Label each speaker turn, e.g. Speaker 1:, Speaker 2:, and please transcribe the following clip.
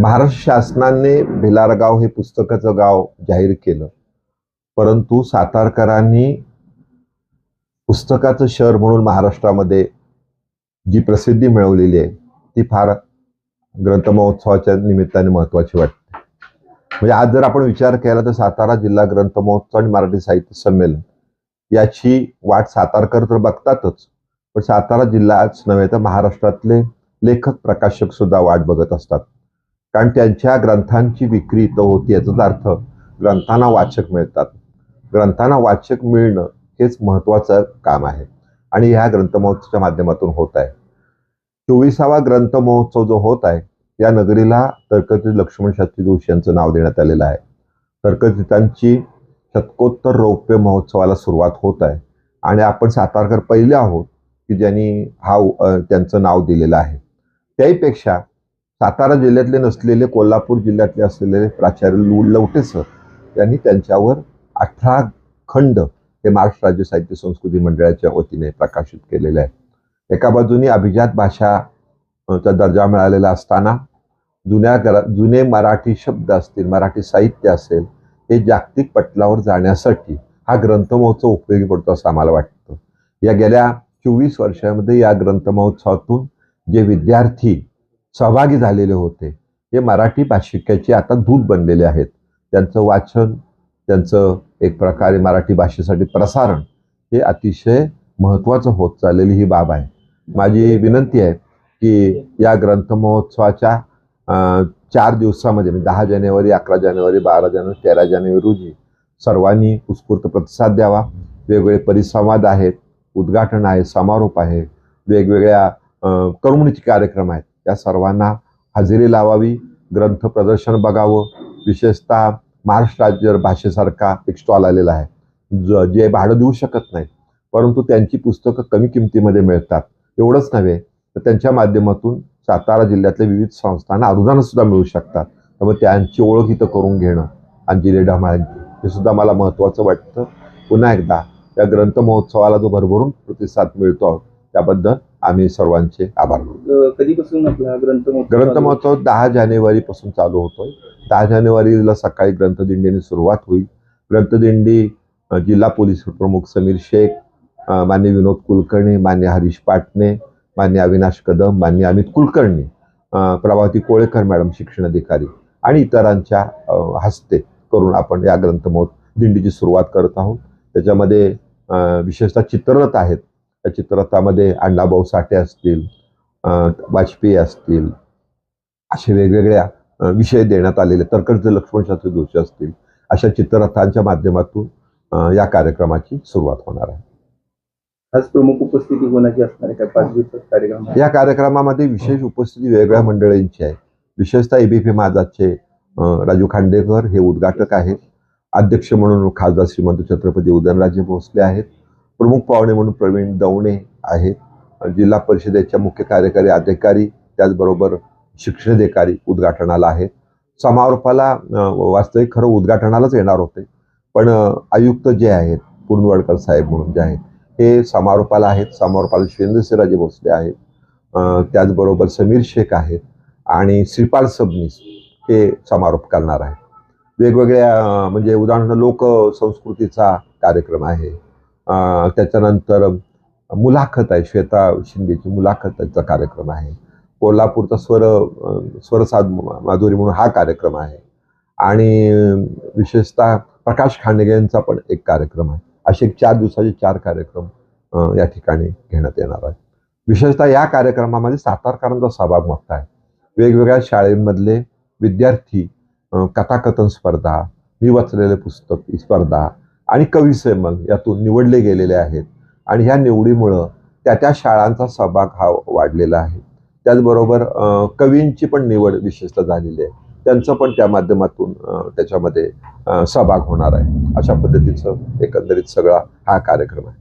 Speaker 1: महाराष्ट्र शासनाने भिलारगाव हे पुस्तकाचं गाव जाहीर केलं. परंतु सातारकरांनी पुस्तकाचं शहर म्हणून महाराष्ट्रामध्ये जी प्रसिद्धी मिळवलेली आहे ती फार ग्रंथमहोत्सवाच्या निमित्ताने महत्वाची वाटते. म्हणजे आज जर आपण विचार केला तर सातारा जिल्हा ग्रंथमहोत्सव आणि मराठी साहित्य संमेलन याची वाट सातारकर तर बघतातच. पण सातारा जिल्हाच नव्हे तर महाराष्ट्रातले लेखक प्रकाशक सुद्धा वाट बघत असतात. कारण त्यांच्या ग्रंथांची विक्री तर होती याचाच अर्थ ग्रंथांना वाचक मिळतात. ग्रंथांना वाचक मिळणं हेच महत्त्वाचं काम आहे आणि ह्या ग्रंथमहोत्सवाच्या माध्यमातून होत आहे. चोवीसावा ग्रंथ महोत्सव जो होत आहे या नगरीला तर्कतीत लक्ष्मण शास्त्री जोशी यांचं नाव देण्यात आलेलं आहे. तर्कतीतांची शतकोत्तर रौप्य महोत्सवाला सुरुवात होत आहे आणि आपण सातारकर पहिले आहोत की ज्यांनी हा त्यांचं नाव दिलेलं आहे. त्याहीपेक्षा सातारा जिल्ह्यातले नसलेले कोल्हापूर जिल्ह्यातले असलेले प्राचार्य लवटे सर यांनी त्यांच्यावर अठरा खंड हे महाराष्ट्र राज्य साहित्य संस्कृती मंडळाच्या वतीने प्रकाशित केलेले आहे. एका बाजूने अभिजात भाषाचा दर्जा मिळालेला असताना जुन्या ग्र जुने मराठी शब्द असतील मराठी साहित्य असेल हे जागतिक पटलावर जाण्यासाठी हा ग्रंथमहोत्सव उपयोगी पडतो असं आम्हाला वाटतं. या गेल्या चोवीस वर्षामध्ये या ग्रंथमहोत्सवातून जे विद्यार्थी सहभागी झालेले होते. हे मराठी भाषिकाचे आता दूत बनलेले आहेत. त्यांचं वाचन त्यांचं एक प्रकारे मराठी भाषेसाठी प्रसारण हे अतिशय महत्त्वाचं होत चाललेली ही बाब आहे. माझी विनंती आहे की या ग्रंथमहोत्सवाच्या चार दिवसामध्ये म्हणजे दहा जानेवारी अकरा जानेवारी बारा जानेवारी तेरा जानेवारी रोजी सर्वांनी उत्स्फूर्त प्रतिसाद द्यावा. वेगवेगळे परिसंवाद आहेत उद्घाटन आहे समारोप आहे वेगवेगळ्या अं, करमणुकीचे कार्यक्रम आहेत. त्या सर्वांना हजेरी लावावी ग्रंथ प्रदर्शन बघावं. विशेषतः महाराष्ट्र राज्य भाषेसारखा एक स्टॉल आलेला आहे. ज जे भाडं देऊ शकत नाही परंतु त्यांची पुस्तकं कमी किमतीमध्ये मिळतात. एवढंच नव्हे तर त्यांच्या माध्यमातून सातारा जिल्ह्यातल्या विविध संस्थांना अनुदानसुद्धा मिळू शकतात. त्यामुळे त्यांची ओळख इथं करून घेणं अंजली ढमाळ्यांची हे सुद्धा मला महत्त्वाचं वाटतं. पुन्हा एकदा या ग्रंथ महोत्सवाला जो भरभरून प्रतिसाद मिळतो त्याबद्दल आम्ही सर्वांचे आभार मानतो.
Speaker 2: कधीपासून आपला ग्रंथ महोत्सव
Speaker 1: ग्रंथ? महोत्सव दहा जानेवारीपासून चालू होतोय. दहा जानेवारीला सकाळी ग्रंथदिंडीने सुरुवात होईल. ग्रंथदिंडी जिल्हा पोलीस प्रमुख समीर शेख मान्य विनोद कुलकर्णी मान्य हरीश पाटणे मान्य अविनाश कदम मान्य अमित कुलकर्णी प्रभावती कोळेकर मॅडम शिक्षण अधिकारी आणि इतरांच्या हस्ते करून आपण या ग्रंथ महोत दिंडीची सुरुवात करत आहोत. त्याच्यामध्ये विशेषतः चित्ररथ आहेत. त्या चित्ररथामध्ये अण्णाभाऊ साठे असतील वाजपेयी असतील असे वेगवेगळ्या विषय देण्यात आलेले तर्कचे लक्ष्मण शास्त्री जोशी असतील. अशा चित्ररथांच्या माध्यमातून या कार्यक्रमाची सुरुवात होणार आहे.
Speaker 2: आज प्रमुख उपस्थिती कोणाची असणार आहे? काय पाच दिवसात कार्यक्रम?
Speaker 1: या कार्यक्रमामध्ये विशेष उपस्थिती वेगवेगळ्या मंडळींची आहे. विशेषतः एबीपी माझाचे राजू खांडेकर हे उद्घाटक आहेत. अध्यक्ष म्हणून खासदार श्रीमंत छत्रपती उदयनराजे भोसले आहेत. प्रमुख पाहुणे म्हणून प्रवीण दवणे आहेत. जिल्हा परिषदेच्या मुख्य कार्यकारी अधिकारी त्याचबरोबर शिक्षणाधिकारी उद्घाटनाला आहेत. समारोपाला वास्तविक खरं उद्घाटनालाच येणार होते. पण आयुक्त जे आहेत कुर्नवडकर साहेब म्हणून जे आहेत हे समारोपाला आहेत. समारोपाला शिवेंद्रसिंहराजे भोसले आहेत. त्याचबरोबर समीर शेख आहेत आणि श्रीपाल सबनीस हे समारोप करणार आहेत. वेगवेगळ्या म्हणजे उदाहरणार्थ लोक संस्कृतीचा कार्यक्रम आहे. त्याच्यानंतर मुलाखत आहे. श्वेता शिंदेची मुलाखतचा कार्यक्रम आहे. कोल्हापूरचा स्वर स्वरसाद माधुरी म्हणून हा कार्यक्रम आहे. आणि विशेषतः प्रकाश खांडगे यांचा पण एक कार्यक्रम आहे. असे चार दिवसाचे चार कार्यक्रम या ठिकाणी घेण्यात येणार आहेत. विशेषतः या कार्यक्रमामध्ये सातारकरांचा सहभाग मोठा आहे. वेगवेगळ्या शाळेमधले विद्यार्थी कथाकथन स्पर्धा मी वाचलेले पुस्तक ही स्पर्धा आणि कवी यातून निवडले गेलेले आहेत. आणि ह्या निवडीमुळं त्या त्या शाळांचा सहभाग हा वाढलेला आहे. त्याचबरोबर कवींची पण निवड विशेषतः झालेली आहे. त्यांचं पण त्या माध्यमातून त्याच्यामध्ये सहभाग होणार आहे. अशा पद्धतीचं एकंदरीत सगळा हा कार्यक्रम आहे.